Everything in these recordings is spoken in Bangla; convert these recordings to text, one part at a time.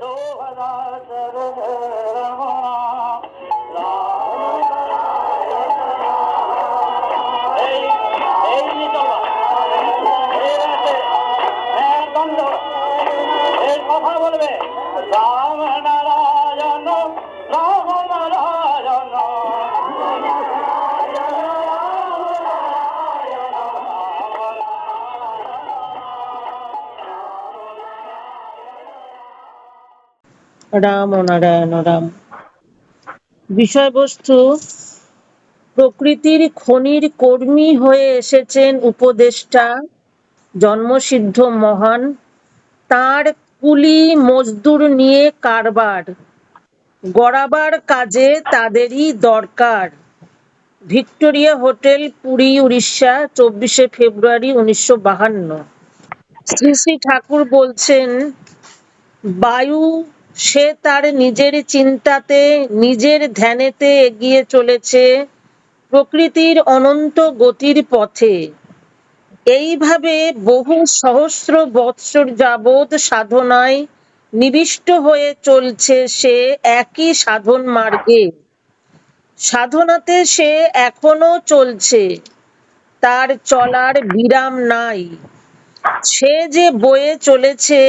এই রাম নারায়ণ রাম বিষয়বস্তু, প্রকৃতির খনির কর্মী হয়ে এসেছেন উপদেষ্টা, জন্মসিদ্ধ মহান, তার কুলি মজদুর নিয়ে কারবার। গড়াবার কাজে তাদেরই দরকার। ভিক্টোরিয়া হোটেল, পুরী, উড়িষ্যা, চব্বিশে ফেব্রুয়ারি উনিশশো বাহান্ন। শ্রী শ্রী ঠাকুর বলছেন, বায়ু সে তার নিজের চিন্তাতে, নিজের ধ্যানেতে এগিয়ে চলেছে প্রকৃতির অনন্ত গতির পথে। এইভাবে বহু সহস্র বৎসর যাবৎ সাধনায় নিবিষ্ট হয়ে চলছে সে একই সাধন মার্গে। সাধনাতে সে এখনও চলছে, তার চলার বিরাম নাই। সে যে বয়ে চলেছে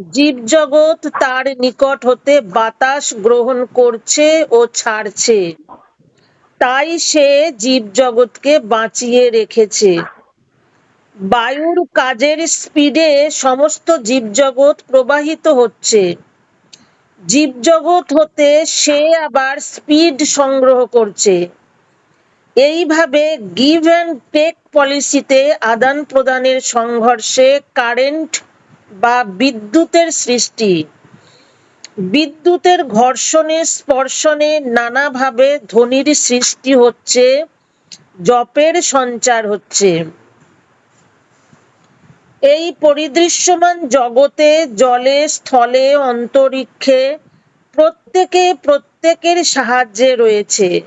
জীবজগৎ তার নিকট হতে বাতাস গ্রহণ করছে ও ছাড়ছে। তাই সে জীবজগৎকে বাঁচিয়ে রেখেছে। বায়ুর কাজের স্পিডে সমস্ত জীবজগৎ প্রবাহিত হচ্ছে। জীবজগৎ হতে সে আবার স্পিড সংগ্রহ করছে। এইভাবে গিভ অ্যান্ড টেক পলিসিতে আদান প্রদানের সংঘর্ষে কারেন্ট বা বিদ্যুতের সৃষ্টি, বিদ্যুতের ঘর্ষণে, স্পর্শনে নানাভাবে ধ্বনির সৃষ্টি হচ্ছে, জপের সঞ্চার হচ্ছে। এই পরিদৃশ্যমান জগতে, জলে, স্থলে, অন্তরিক্ষে প্রত্যেকে প্রত্যেকের সাহায্যে রয়েছে।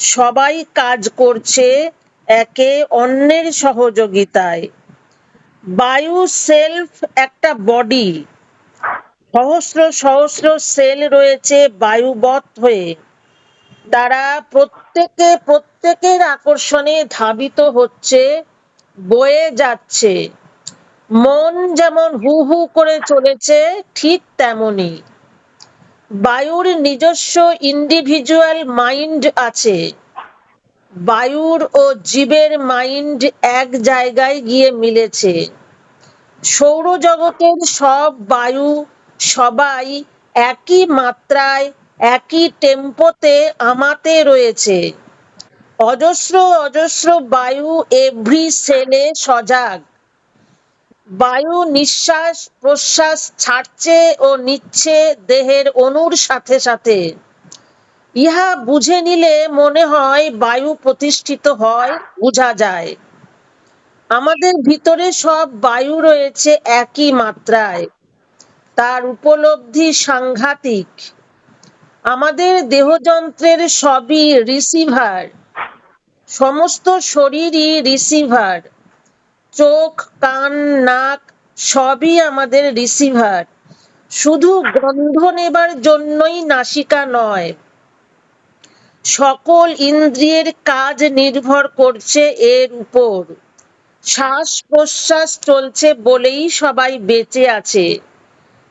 সবাই কাজ করছে একে অন্যের সহযোগিতায়। বায়ু সেলফ একটা বডি সহস্র সহস্র সেল রয়েছে বায়ুবৎ হয়ে। তারা প্রত্যেকে, প্রত্যেকের আকর্ষণে ধাবিত হচ্ছে, বয়ে যাচ্ছে। মন যেমন হু হু করে চলেছে, ঠিক তেমনি বায়ুর নিজস্ব ইন্ডিভিজুয়াল মাইন্ড আছে। বায়ুর ও জীবের মাইন্ড এক জায়গায় গিয়ে মিলেছে। সৌরজগতের সব বায়ু সবাই একই মাত্রায়, একই টেম্পোতে আমাতে রয়েছে। অজস্র অজস্র বায়ু এভরি সেলে সজাগ। বায়ু নিঃশ্বাস প্রশ্বাস ছাড়ছে ও নিচ্ছে দেহের অণুর সাথে সাথে। ইহা বুঝে নিলে মনে হয় বায়ু প্রতিষ্ঠিত হয়, বোঝা যায়। আমাদের ভিতরে সব বায়ু রয়েছে একই মাত্রায়। তার উপলব্ধি সাংঘাতিক। আমাদের দেহযন্ত্রের সবই রিসিভার। সমস্ত শরীরই রিসিভার। চোখ, কান, নাক সবই আমাদের রিসিভার। শুধু গন্ধ নেবার জন্যই নাসিকা নয় সকল ইন্দ্রিয়ের কাজ নির্ভর করছে এর উপর। শ্বাস প্রশ্বাস চলছে বলেই সবাই বেঁচে আছে।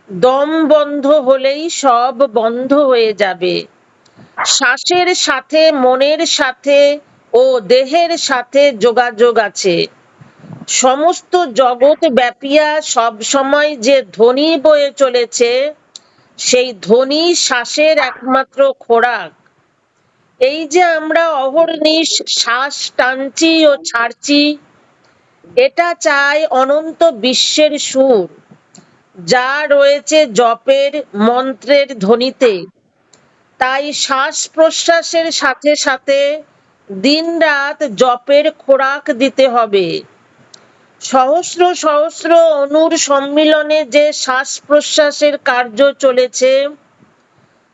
দম বন্ধ হলেই সব বন্ধ হয়ে যাবে। শ্বাসের সাথে, মনের সাথে ও দেহের সাথে যোগাযোগ আছে। সমস্ত জগৎ ব্যাপিয়া সব সময় যে ধ্বনি বয়ে চলেছে, সেই ধ্বনি শ্বাসের একমাত্র খোরাক। এই যে আমরা অহর্নিশ শ্বাস টানছি ও ছাড়ছি, এটা চাই অনন্ত বিশ্বের সুর, যা রয়েছে জপের মন্ত্রের ধ্বনিতে। তাই শ্বাস প্রশ্বাসের সাথে সাথে দিনরাত জপের খোরাক দিতে হবে। সহস্র সহস্র অনুর সম্মিলনে যে শ্বাস প্রশ্বাসের কার্য চলেছে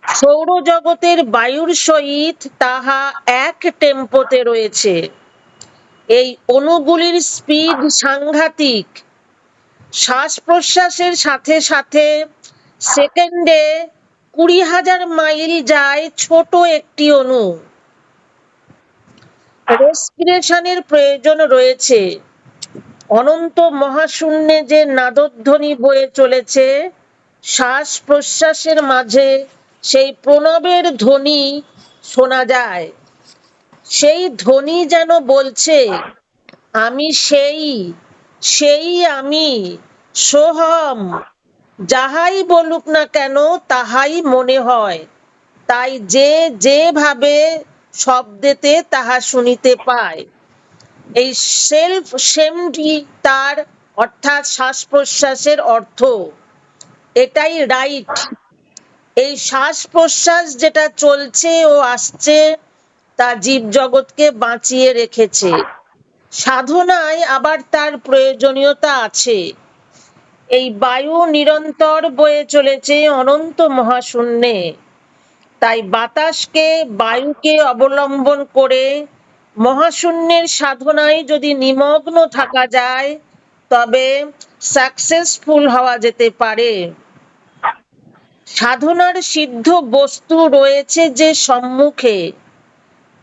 সৌরজগতের বায়ুর সহিত তাহা এক টেম্পোতে রয়েছে। এই অণুগুলির স্পিড সাংঘাতিক। শ্বাস প্রশ্বাসের সাথে সাথে সেকেন্ডে কুড়ি হাজার মাইল যায় ছোট একটি অণু। রেসপিরেশনের প্রয়োজন রয়েছে। অনন্ত মহাশূন্যে যে নাদধ্বনি বয়ে চলেছে শ্বাস প্রশ্বাসের মাঝে সেই প্রণবের ধ্বনি শোনা যায়। সেই ধ্বনি যেন বলছে, আমি সেই সেই আমি, সোহম, যাহাই বলুক না কেন তাহাই মনে হয়। তাই যে যেভাবে শব্দেতে তাহা শুনিতে পায়। এই সেলফ সেমটি তার অর্থাৎ শ্বাস প্রশ্বাসের অর্থ, এটাই রাইট এই শ্বাস প্রশ্বাস যেটা চলছে ও আসছে, তা জীবজগৎকে বাঁচিয়ে রেখেছে। সাধনায় আবার তার প্রয়োজনীয়তা আছে। এই বায়ু নিরন্তর বয়ে চলেছে অনন্ত মহাশূন্যে। তাই বাতাসকে, বায়ুকে অবলম্বন করে মহাশূন্যের সাধনায় যদি নিমগ্ন থাকা যায়, তবে সাকসেসফুল হওয়া যেতে পারে। সাধনার সিদ্ধ বস্তু রয়েছে যে সম্মুখে।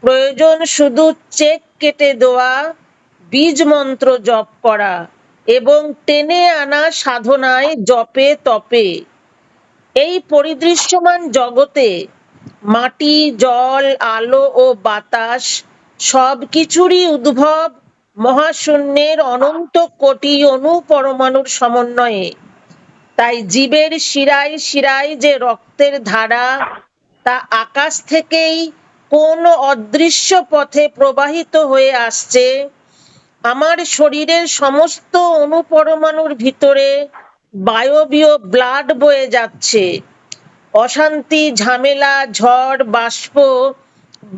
প্রয়োজন শুধু চেক কেটে দেওয়া, বীজ মন্ত্র জপ করা এবং টেনে আনা সাধনায় জপে তপে। এই পরিদৃশ্যমান জগতে মাটি, জল, আলো ও বাতাস সব কিছুরই উদ্ভব মহাশূন্যের অনন্ত কোটি অণু পরমাণুর সমন্বয়ে। তাই জীবের শিরায় শিরায় যে রক্তের ধারা, তা আকাশ থেকেই কোন অদৃশ্য পথে প্রবাহিত হয়ে আসছে, আমার শরীরের সমস্ত অনুপরমাণুর ভিতরে বায়বীয় ব্লাড বয়ে যাচ্ছে। অশান্তি, ঝামেলা, ঝড়, বাষ্প,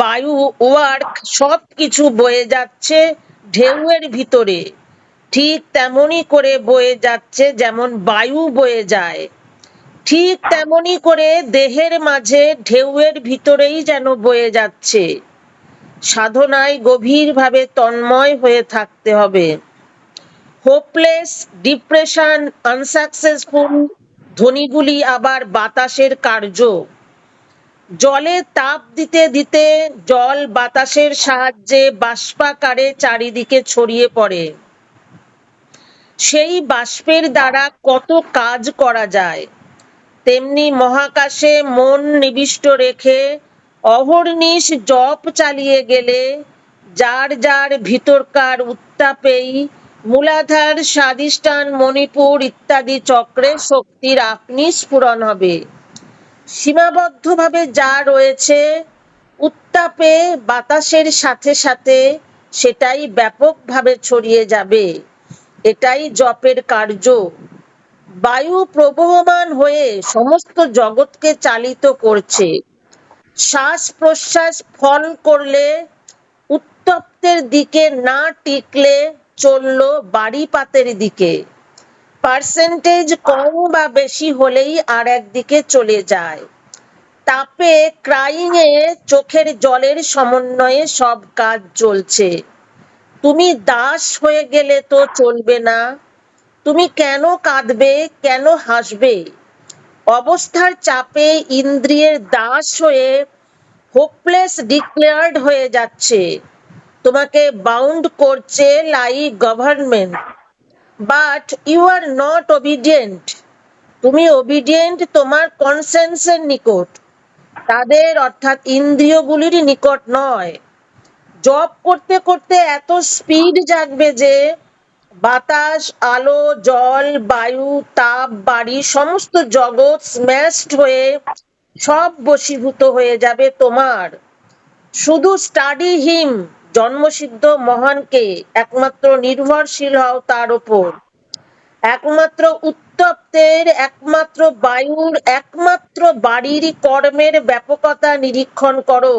বায়ু, ওয়ার্ক সব কিছু বয়ে যাচ্ছে ঢেউয়ের ভিতরে। ঠিক তেমনি করে বয়ে যাচ্ছে যেমন বায়ু বয়ে যায়। ঠিক তেমনি করে দেহের মাঝে ঢেউয়ের ভিতরেই যেন বয়ে যাচ্ছে। সাধনায় গভীরভাবে তন্ময় হয়ে থাকতে হবে। হোপলেস ডিপ্রেশন আনসাকসেসফুল ধ্বনিগুলি আবার বাতাসের কার্য। জলে তাপ দিতে দিতে জল বাতাসের সাহায্যে বাষ্পাকারে চারিদিকে ছড়িয়ে পড়ে। সেই বাষ্পের দ্বারা কত কাজ করা যায়। তেমনি মহাকাশে মন নিবিষ্ট রেখে অহর্নিশ জপ চালিয়ে গেলে যার যার ভিতরকার উত্তাপেই মূলাধার স্বাদিষ্ঠান মণিপুর ইত্যাদি চক্রে শক্তির আপনি স্ফুরণ হবে। সীমাবদ্ধভাবে যা রয়েছে, উত্তাপে বাতাসের সাথে সাথে সেটাই ব্যাপকভাবে ছড়িয়ে যাবে। এটাই জপের কার্য। বায়ু প্রবহমান হয়ে সমস্ত জগৎকে চালিত করছে। শ্বাস প্রশ্বাস ফল করলে, উত্তপ্তের দিকে না টিকলে চলল বাড়িপাতের দিকে। পার্সেন্টেজ কম বা বেশি হলেই আর একদিকে চলে যায়। তাপে ক্রাইং এ চোখের জলের সমন্বয়ে সব কাজ চলছে। তুমি দাস হয়ে গেলে তো চলবে না। তুমি কেন কাঁদবে, কেন হাসবে? অবস্থার চাপে ইন্দ্রিয়ের দাস হয়ে হোপলেস ডিক্লেয়ার্ড হয়ে যাচ্ছে। তোমাকে বাউন্ড করছে লাই government but you are not obedient তুমি ওবিডিয়েন্ট তোমার কনসেন্সের নিকট। তাদের অর্থাৎ ইন্দ্রিয়গুলির নিকট নয়। জব করতে করতে এত স্পিড জাগবে যে বাতাস, আলো, জল, বায়ু, তাপ, বাড়ি সমস্ত জগৎ স্ম্যাশড হয়ে সব বশীভূত হয়ে যাবে তোমার। শুধু স্টাডি হিম জন্মসিদ্ধ মহানকে একমাত্র নির্ভরশীল হও তার ওপর একমাত্র উত্তপ্তের, একমাত্র বায়ুর, একমাত্র বাড়ির কর্মের ব্যাপকতা নিরীক্ষণ করো।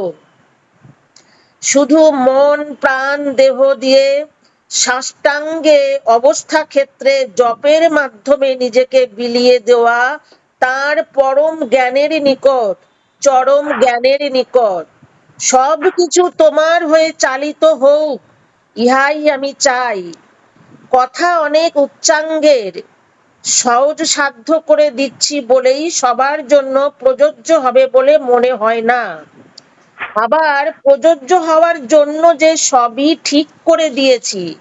শুধু মন, প্রাণ, দেহ দিয়ে সাষ্টাঙ্গে অবস্থা ক্ষেত্রে জপের মাধ্যমে নিজেকে বিলিয়ে দেওয়া তার পরম জ্ঞানের নিকট, চরম জ্ঞানের নিকট। সব কিছু তোমার হয়ে চালিত হোক, ইহাই আমি চাই। কথা অনেক উচ্চাঙ্গের, সহজ সাধ্য করে দিচ্ছি বলেই সবার জন্য প্রযোজ্য হবে বলে মনে হয় না। আবার প্রযোজ্য হওয়ার জন্য যে সবই ঠিক করে দিয়েছি।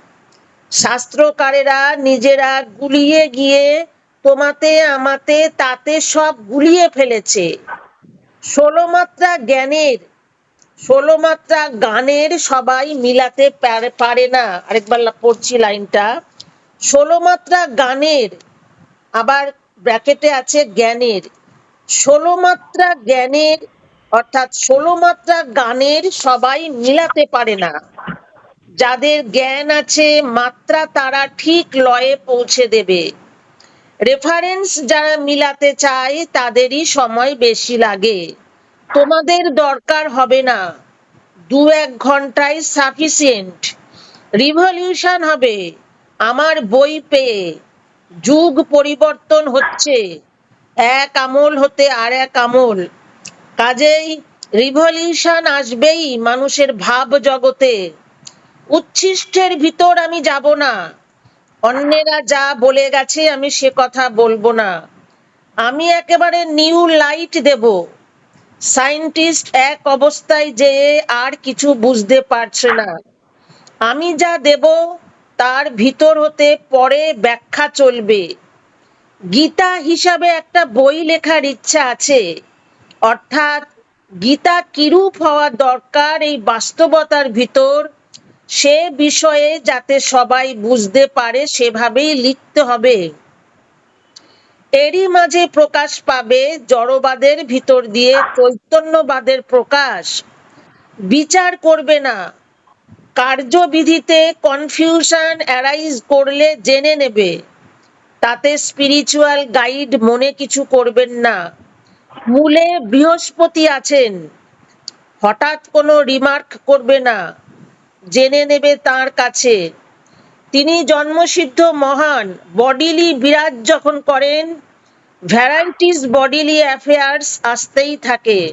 শাস্ত্রকারেরা নিজেরা গুলিয়ে গিয়ে তোমাতে, আমাতে, তাতে সব গুলিয়ে ফেলেছে। ষোলো মাত্রা জ্ঞানের ষোলো মাত্রা গানের সবাই মিলাতে পারে- না। আরেকবার পড়ছি লাইনটা। ষোলো মাত্রা গানের, আবার ব্র্যাকেটে আছে জ্ঞানের। ষোলো মাত্রা জ্ঞানের অর্থাৎ ষোলো মাত্রা গানের সবাই মিলাতে পারে না। যাদের জ্ঞান আছে, মাত্রা তারা ঠিক লয়ে পৌঁছে দেবে। রেফারেন্স যারা মিলাতে চায়, তাদেরই সময় বেশি লাগে। তোমাদের দরকার হবে না। দু এক ঘন্টায় সাফিসিয়েন্ট রিভলিউশন হবে। আমার বই পেয়ে যুগ পরিবর্তন হচ্ছে। এক আমল হতে আর এক আমল। কাজেই রিভলিউশন আসবেই মানুষের ভাব জগতে। উচ্ছিষ্টের ভিতর আমি যাব না। অন্যেরা যা বলে গেছে আমি সে কথা বলব না। আমি একেবারে নিউ লাইট দেব। সায়েন্টিস্ট এক অবস্থায় যে আর কিছু বুঝতে পারছে না। আমি যা দেব তার ভিতর হতে পরে ব্যাখ্যা চলবে। গীতা হিসাবে একটা বই লেখার ইচ্ছা আছে। অর্থাৎ গীতা কিরূপ হওয়া দরকার এই বাস্তবতার ভিতর, সে বিষয়ে যাতে সবাই বুঝতে পারে সেভাবেই লিখতে হবে। এরই মাঝে প্রকাশ পাবে জড়বাদের ভিতর দিয়ে চৈতন্যবাদের প্রকাশ। বিচার করবে না। কার্যবিধিতে কনফিউশন অ্যারাইজ করলে জেনে নেবে। তাতে স্পিরিচুয়াল গাইড মনে কিছু করবেন না। মূলে বৃহস্পতি আছেন। হঠাৎ কোনো রিমার্ক করবে না, জেনে নেবে তার কাছে। তিনি জন্মসিদ্ধ মহান বডিলি বিরাজ যখন করেন ভ্যারাইটিস বডিলি অ্যাফেয়ার্স আসতেই থাকে।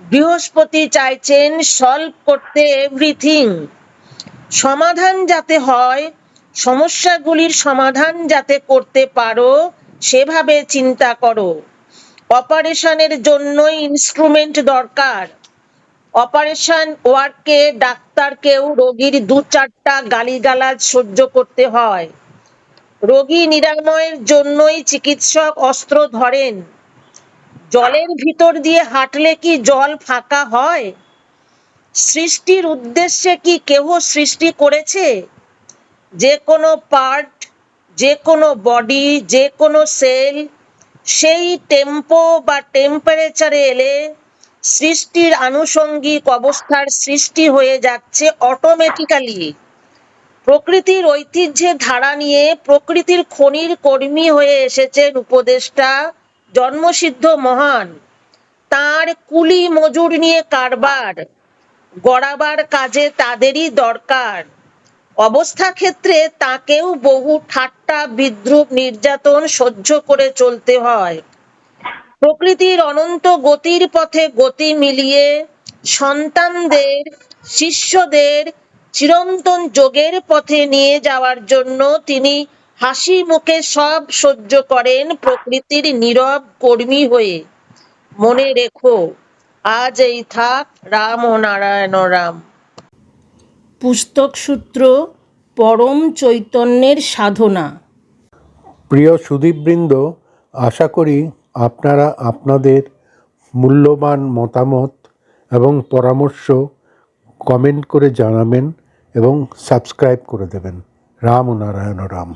বৃহস্পতি চাইছেন সলভ করতে এভরিথিং সমাধান যাতে হয়, সমস্যাগুলির সমাধান যাতে করতে পারো, সেভাবে চিন্তা করো। অপারেশনের জন্য ইনস্ট্রুমেন্ট দরকার। অপারেশন ওয়ার্কে ডাক্তারকেও রোগীর দু চারটা গালিগালাজ সহ্য করতে হয়। রোগী নিরাময়ের জন্যই চিকিৎসক অস্ত্র ধরেন। জলের ভিতর দিয়ে হাঁটলে কি জল ফাঁকা হয়? সৃষ্টির উদ্দেশ্যে কি কেহ সৃষ্টি করেছে? যে কোনো পার্ট যে কোনো বডি যে কোনো সেল সেই টেম্পো বা টেম্পারেচারে এলে সৃষ্টির আনুষঙ্গিক অবস্থার সৃষ্টি হয়ে যাচ্ছে অটোমেটিক্যালি প্রকৃতির ঐতিহ্যের ধারা নিয়ে প্রকৃতির খনির কর্মী হয়ে এসেছেন উপদেষ্টা জন্মসিদ্ধ মহান। তার কুলি মজুর নিয়ে কারবার, গড়াবার কাজে তাদেরই দরকার। অবস্থা ক্ষেত্রে তাকেও বহু ঠাট্টা, বিদ্রুপ, নির্যাতন সহ্য করে চলতে হয়। প্রকৃতির অনন্ত গতির পথে গতি মিলিয়ে সন্তানদের, শিষ্যদের চিরন্তন যোগের পথে নিয়ে যাওয়ার জন্য তিনি হাসি মুখে সব সহ্য করেন প্রকৃতির নীরব কর্মী হয়ে। মনে রেখো, আজ এই থাক রাম ও নারায়ণ রাম। পুস্তক সূত্র পরম চৈতন্যের সাধনা। প্রিয় সুদীপবৃন্দ, আশা করি আপনারা আপনাদের মূল্যবান মতামত এবং পরামর্শ কমেন্ট করে জানাবেন এবং সাবস্ক্রাইব করে দেবেন। রাম নারায়ণ রাম।